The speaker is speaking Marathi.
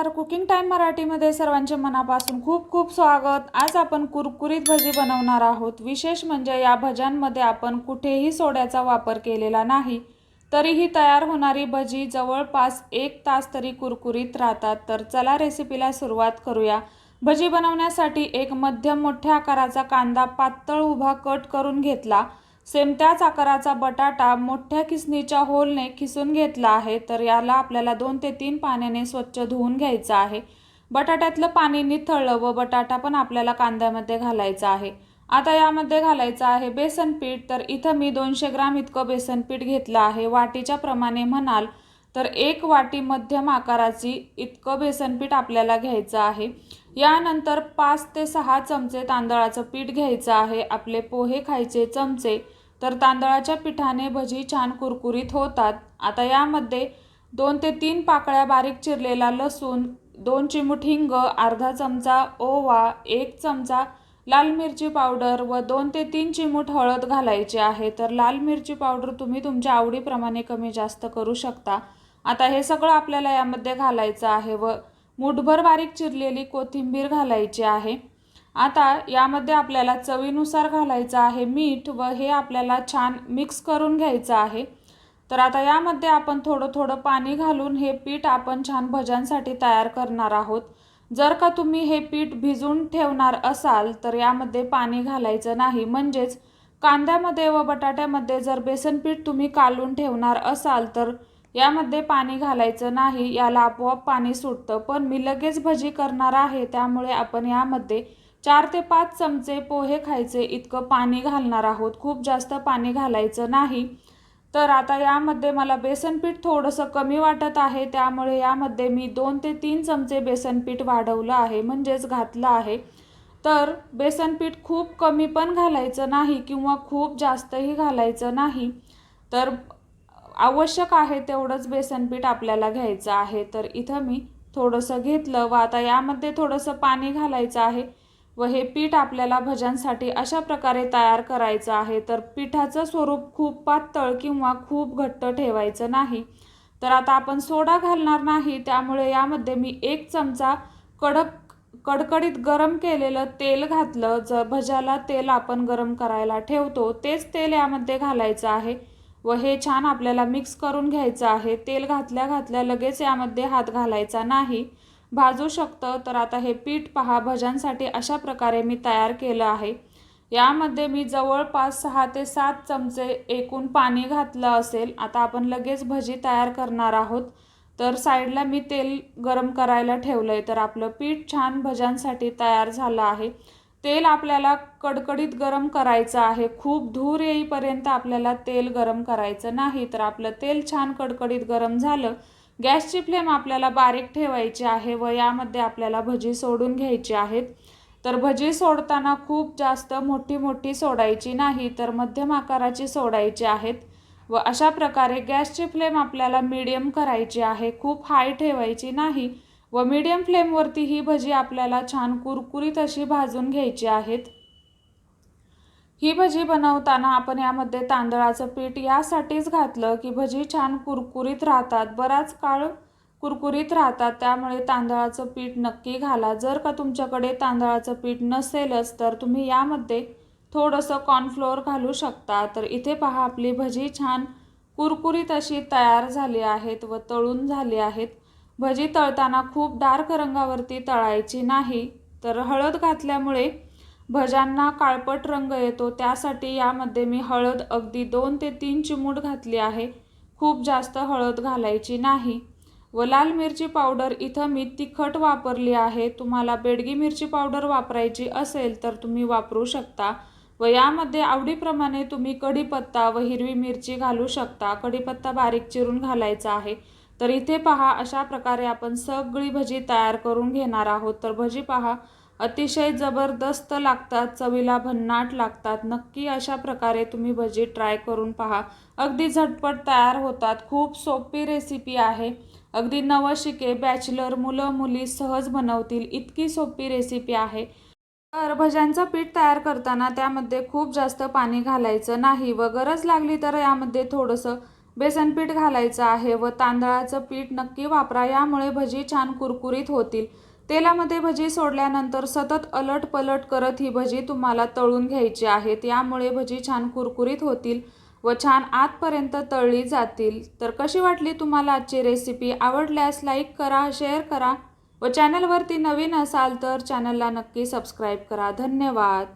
नमस्कार. कुकिंग टाईम मराठीमध्ये सर्वांचे मनापासून खूप खूप स्वागत. आज आपण कुरकुरीत भजी बनवणार आहोत. विशेष म्हणजे या भज्यांमध्ये आपण कुठेही सोड्याचा वापर केलेला नाही तरीही तयार होणारी भजी जवळपास एक तास तरी कुरकुरीत राहतात. तर चला रेसिपीला सुरुवात करूया. भजी बनवण्यासाठी एक मध्यम मोठ्या आकाराचा कांदा पातळ उभा कट करून घेतला. सेमत्याच आकाराचा बटाटा मोठ्या किसणीच्या होलने किसून घेतला आहे तर याला आपल्याला दोन ते तीन पाण्याने स्वच्छ धुवून घ्यायचं आहे. बटाट्यातलं पाणी निथळलं व बटाटा पण आपल्याला कांद्यामध्ये घालायचा आहे. आता यामध्ये घालायचं आहे बेसन पीठ तर इथं मी दोनशे ग्राम इतकं बेसन पीठ घेतलं आहे. वाटीच्या प्रमाणे म्हणाल तर एक वाटी मध्यम आकाराची इतकं बेसन पीठ आपल्याला घ्यायचं आहे. यानंतर पाच ते सहा चमचे तांदळाचं पीठ घ्यायचं आहे. आपले पोहे खायचे चमचे तर तांदळाच्या पिठाने भजी छान कुरकुरीत होतात. आता यामध्ये दोन ते तीन पाकळ्या बारीक चिरलेला लसूण दोन चिमूट हिंग अर्धा चमचा ओवा एक चमचा लाल मिरची पावडर व दोन ते तीन चिमूट हळद घालायची आहे. तर लाल मिरची पावडर तुम्ही तुमच्या आवडीप्रमाणे कमी जास्त करू शकता. आता हे सगळं आपल्याला यामध्ये घालायचं आहे व मुठभर बारीक चिरलेली कोथिंबीर घालायची आहे. आता यामध्ये आपल्याला चवीनुसार घालायचं आहे मीठ व हे आपल्याला छान मिक्स करून घ्यायचं आहे. तर आता यामध्ये आपण थोडं थोडं पाणी घालून हे पीठ आपण छान भज्यांसाठी तयार करणार आहोत. जर का तुम्ही हे पीठ भिजून ठेवणार असाल तर यामध्ये पाणी घालायचं नाही. म्हणजेच कांद्यामध्ये व बटाट्यामध्ये जर बेसन पीठ तुम्ही कालून ठेवणार असाल तर यामध्ये पाणी घालायचं नाही. याला आपोआप पाणी सुटतं. पण मी लगेच भजी करणार आहे त्यामुळे आपण यामध्ये चार ते पाच चमचे पोहे खायचे इतकं पाणी घालणार आहोत. खूप जास्त पाणी घालायचं नाही. तर आता यामध्ये मला बेसनपीठ थोडंसं कमी वाटत आहे. त्यामुळे यामध्ये मी दोन ते तीन चमचे बेसनपीठ वाढवलं आहे म्हणजेच घातलं आहे. तर बेसनपीठ खूप कमी पण घालायचं नाही किंवा खूप जास्तही घालायचं नाही. तर आवश्यक आहे तेवढंच बेसनपीठ आपल्याला घ्यायचं आहे. तर इथं मी थोडंसं घेतलं व आता यामध्ये थोडंसं पाणी घालायचं आहे. व हे पीठ आपल्याला भज्यांसाठी अशा प्रकारे तयार करायचं आहे तर पिठाचं स्वरूप खूप पातळ किंवा खूप घट्ट ठेवायचं नाही. तर आता आपण सोडा घालणार नाही त्यामुळे यामध्ये मी एक चमचा कडक कडकडीत गरम केलेलं तेल घातलं. जर भज्याला तेल आपण गरम करायला ठेवतो तेच तेल यामध्ये घालायचं आहे. व हे छान आपल्याला मिक्स करून घ्यायचं आहे. तेल घातल्या घातल्या लगेच यामध्ये हात घालायचा नाही. भाजू शकतं. तर आता हे पीठ पहा. भज्यांसाठी अशा प्रकारे मी तयार केलं आहे. यामध्ये मी जवळपास सहा ते सात चमचे एकूण पाणी घातलं असेल. आता आपण लगेच भजी तयार करणार आहोत. तर साईडला मी तेल गरम करायला ठेवलं आहे तर आपलं पीठ छान भज्यांसाठी तयार झालं आहे. तेल आपल्याला कडकडीत गरम करायचं आहे. खूप धूर येईपर्यंत आपल्याला तेल गरम करायचं नाही. तर आपलं तेल छान कडकडीत गरम झालं. गॅसची फ्लेम आपल्याला बारीक ठेवायची आहे व यामध्ये आपल्याला भजी सोडून घ्यायची आहेत. तर भजी सोडताना खूप जास्त मोठी मोठी सोडायची नाही तर मध्यम आकाराची सोडायची आहेत व अशा प्रकारे गॅसची फ्लेम आपल्याला मीडियम करायची आहे खूप हाय ठेवायची नाही व मीडियम फ्लेमवरती ही भजी आपल्याला छान कुरकुरीत अशी भाजून घ्यायची आहेत. ही भजी बनवताना आपण यामध्ये तांदळाचं पीठ यासाठीच घातलं की भजी छान कुरकुरीत राहतात. बराच काळ कुरकुरीत राहतात. त्यामुळे तांदळाचं पीठ नक्की घाला. जर का तुमच्याकडे तांदळाचं पीठ नसेलच तर तुम्ही यामध्ये थोडंसं कॉर्नफ्लोअर घालू शकता. तर इथे पहा आपली भजी छान कुरकुरीत अशी तयार झाली आहेत व तळून झाली आहेत. भजी तळताना खूप डार्क रंगावरती तळायची नाही. तर हळद घातल्यामुळे भज्यांना काळपट रंग येतो. त्यासाठी यामध्ये मी हळद अगदी दोन ते तीन चिमूट घातली आहे. खूप जास्त हळद घालायची नाही. व लाल मिरची पावडर इथं मी तिखट वापरली आहे. तुम्हाला बेडगी मिरची पावडर वापरायची असेल तर तुम्ही वापरू शकता व यामध्ये आवडीप्रमाणे तुम्ही कढीपत्ता व हिरवी मिरची घालू शकता. कढीपत्ता बारीक चिरून घालायचा आहे. तर इथे पहा अशा प्रकारे आपण सगळी भजी तयार करून घेणार आहोत. तर भजी पहा अतिशय जबरदस्त लागतात चवीला भन्नाट लागतात. नक्की अशा प्रकारे तुम्ही भजी ट्राय करून पहा. अगदी झटपट तयार होतात. खूप सोपी रेसिपी आहे. अगदी नवशिके बॅचलर मुलं मुली सहज बनवतील. इतकी सोपी रेसिपी आहे. तर भज्यांचं पीठ तयार करताना त्यामध्ये खूप जास्त पाणी घालायचं नाही व गरज लागली तर यामध्ये थोडंसं बेसन पीठ घालायचं आहे व तांदळाचं पीठ नक्की वापरा. यामुळे भजी छान कुरकुरीत होतील. तेलामध्ये भजी सोडल्यानंतर सतत अलट पलट करत ही भजी तुम्हाला तळून घ्यायची आहेत यामुळे भजी छान कुरकुरीत होतील व छान आतपर्यंत तळली जातील. तर कशी वाटली तुम्हाला आजची रेसिपी आवडल्यास लाईक करा शेअर करा व चॅनलवरती नवीन असाल तर चॅनलला नक्की सबस्क्राईब करा. धन्यवाद.